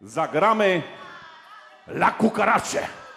zagramy La Cucaracha.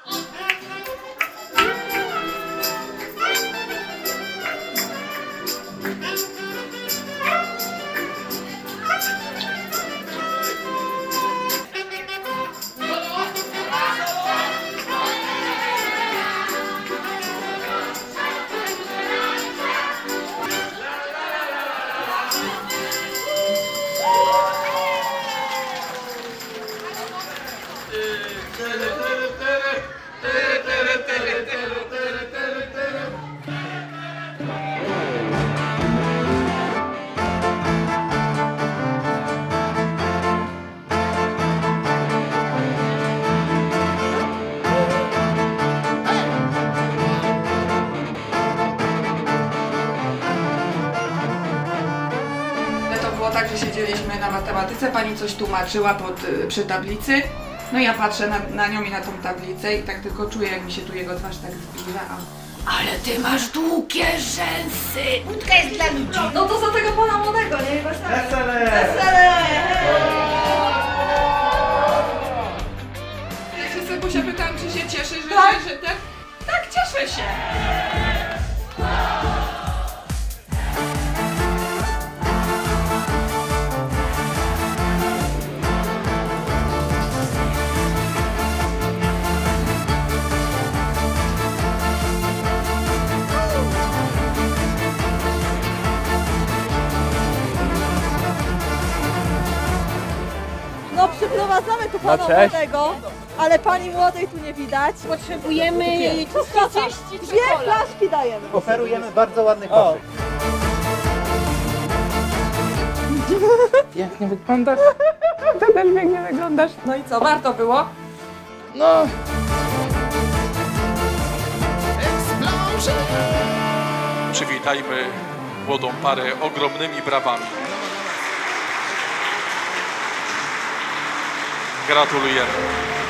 Było tak, że siedzieliśmy na matematyce, pani coś tłumaczyła pod, y, przy tablicy. No ja patrzę na, na nią i na tą tablicę i tak tylko czuję, jak mi się tu jego twarz tak zbliża. A... Ale ty masz długie rzęsy! Wódka jest dla ludzi. No to za tego pana młodego, nie? Wesele! Wesele! Ja się Sebusia pytałam, czy się cieszy, że, że, że ten... Tak, cieszę się! No tu pana młodego, ale pani młodej tu nie widać. Potrzebujemy Zgadzam. Dwie flaszki dajemy. Oferujemy bardzo ładny koszyk. Pięknie wyglądasz. Ty też pięknie wyglądasz. No i co, warto było? No. Przywitajmy młodą parę ogromnymi brawami. Kral Tulu yer.